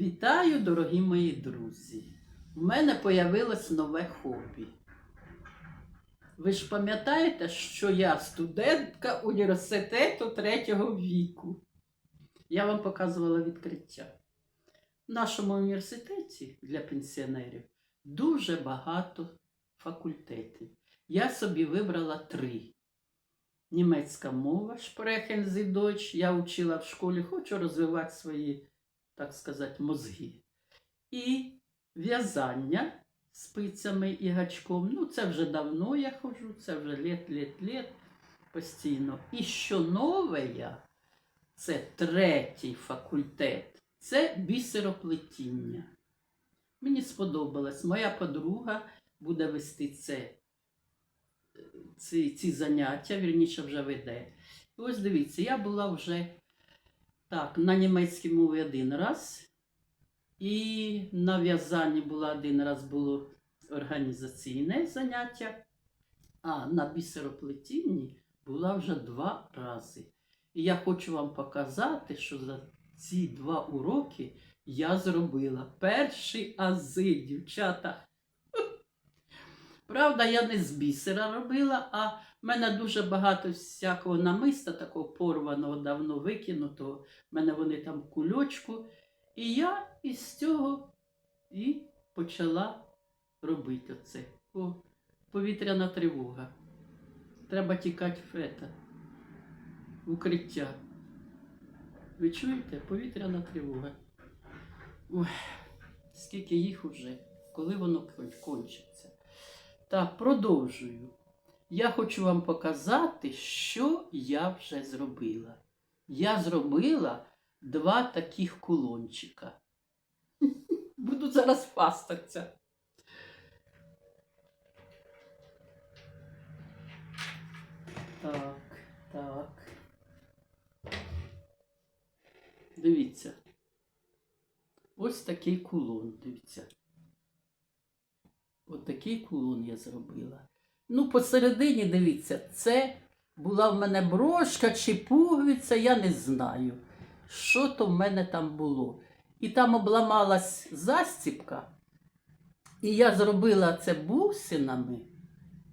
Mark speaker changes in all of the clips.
Speaker 1: Вітаю, дорогі мої друзі! У мене появилось нове хобі. Ви ж пам'ятаєте, що я студентка університету третього віку. Я вам показувала відкриття. В нашому університеті для пенсіонерів дуже багато факультетів. Я собі вибрала три. Німецька мова, Sie Deutsch. Я вчила в школі, хочу розвивати свої, так сказати, мозги. І в'язання спицями і гачком. Ну, це вже давно я ходжу, це вже літ, літ, літ постійно. І що нове це третій факультет, це бісероплетіння. Мені сподобалось. Моя подруга буде вести це, ці, ці заняття, вірніше вже веде. І ось дивіться, я була вже так, на німецькій мові один раз. І на в'язанні була один раз було організаційне заняття, а на бісероплетінні була вже два рази. І я хочу вам показати, що за ці два уроки я зробила перші ази, дівчата. Правда, я не з бісера робила, а в мене дуже багато всякого намиста, такого порваного, давно викинутого. У мене вони там в кульочку. І я із цього і почала робити оце. О, повітряна тривога. Треба тікати в ета, в укриття. Ви чуєте? Повітряна тривога. Ой, скільки їх уже, коли воно кончиться. Так, продовжую. Я хочу вам показати, що я вже зробила. Я зробила два таких кулончика. Буду зараз фастатися. Так, так. Дивіться. Ось такий кулон, дивіться. Ось такий кулон я зробила. Ну, посередині, дивіться, це була в мене брошка чи пуговиця, я не знаю що то в мене там було. І там обламалась застіпка, і я зробила це бусинами,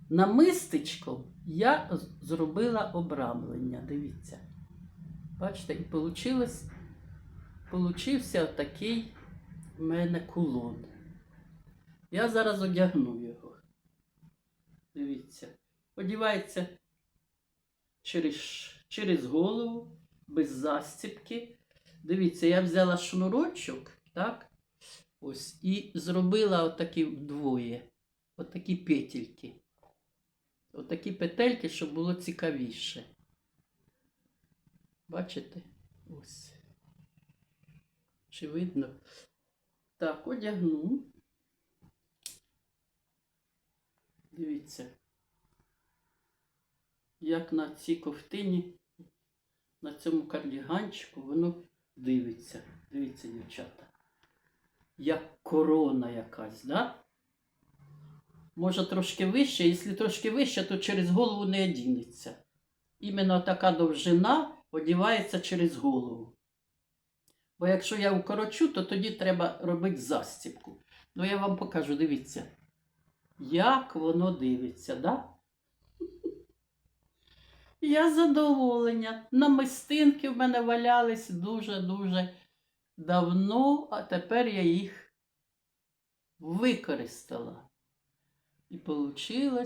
Speaker 1: намистичком я зробила обрамлення. Дивіться. Бачите, і получилось, получився такий в мене кулон. Я зараз одягну його. Дивіться. Одівається через, через голову без застіпки. Дивіться, я взяла шнурочок, так? Ось, і зробила отакі вдвоє. Отакі петельки. Отакі петельки, щоб було цікавіше. Бачите? Ось. Чи видно? Так, одягну. Дивіться. Як на цій ковтині на цьому кардіганчику воно дивиться. Дивіться, дівчата. Як корона якась, да? Може трошки вище, якщо трошки вище, то через голову не одінеться. Іменно така довжина одівається через голову. Бо якщо я укорочу, то тоді треба робити застібку. Ну я вам покажу, дивіться, як воно дивиться, да? Я задоволення. Намистинки в мене валялись дуже-дуже давно, а тепер я їх використала. І вийшло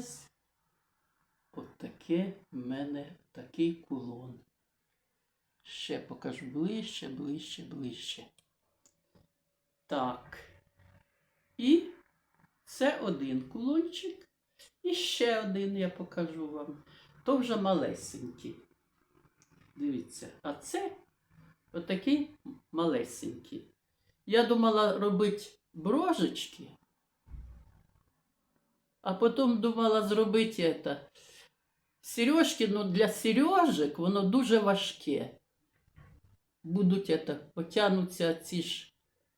Speaker 1: от таке в мене такий кулон. Ще покажу ближче, ближче, ближче. Так. І це один кулончик. І ще один я покажу вам то вже малесенькі. Дивіться, а це отакі малесенькі. Я думала робити брожечки, а потім думала зробити это. Сережки, ну для сережок воно дуже важке. Будуть это, потягнуться ці ж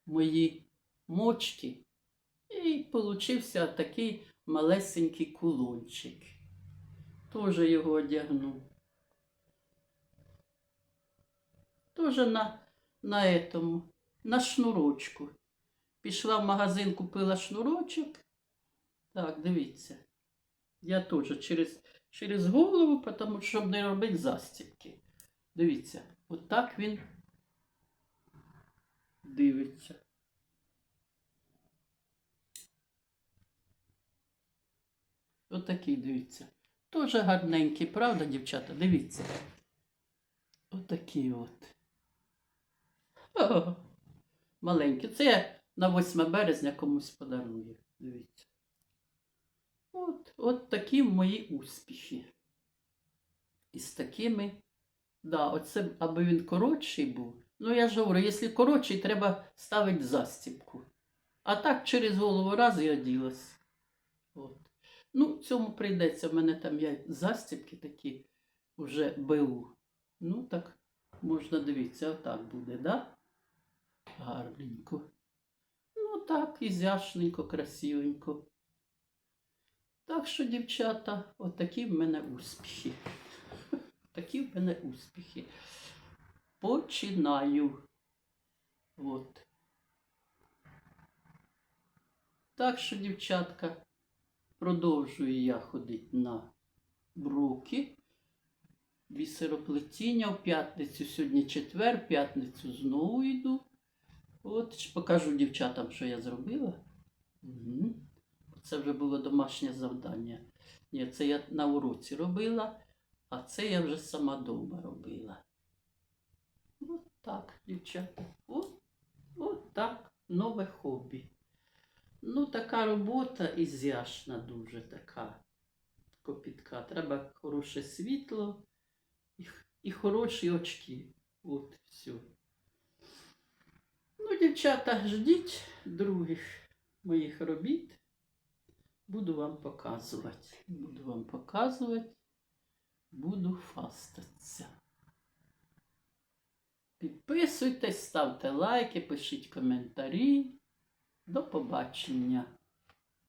Speaker 1: мої мочки. Получився такий малесенький кулончик. Тоже його одягну. Тоже на, на этому. на шнурочку. Пішла в магазин, купила шнурочок. Так, дивіться. Я теж через, через голову, тому, щоб не робити застібки. Дивіться, отак він дивиться. Отакий, дивіться. Тоже гарненький, правда, дівчата? Дивіться. Отакий от. О, маленький. Це я на 8 березня комусь подарую. Дивіться. От, от такі мої успіхи. І з такими. Да, оце, аби він коротший був. Ну, я ж говорю, якщо коротший, треба ставити застібку. А так через голову раз і оділась. От. Ну, цьому прийдеться. В мене там є застібки такі вже БУ. Ну, так можна дивитися, отак буде, да? Гарненько. Ну, так, ізяшненько, красивенько. Так що, дівчата, отакі в мене успіхи. Такі в мене успіхи. Починаю. От. Так що, дівчатка, продовжую я ходити на бруки. Бісероплетіння в п'ятницю, сьогодні четвер, п'ятницю знову йду. От покажу дівчатам, що я зробила. Угу. Це вже було домашнє завдання. Ні, це я на уроці робила, а це я вже сама вдома робила. От так, дівчата. От, от так, нове хобі. Ну, така робота ізяшна дуже така копітка. Треба хороше світло і, і хороші очки. От все. Ну, дівчата, ждіть других моїх робіт. Буду вам показувати. Буду вам показувати. Буду фастатися. Підписуйтесь, ставте лайки, пишіть коментарі. До побачення.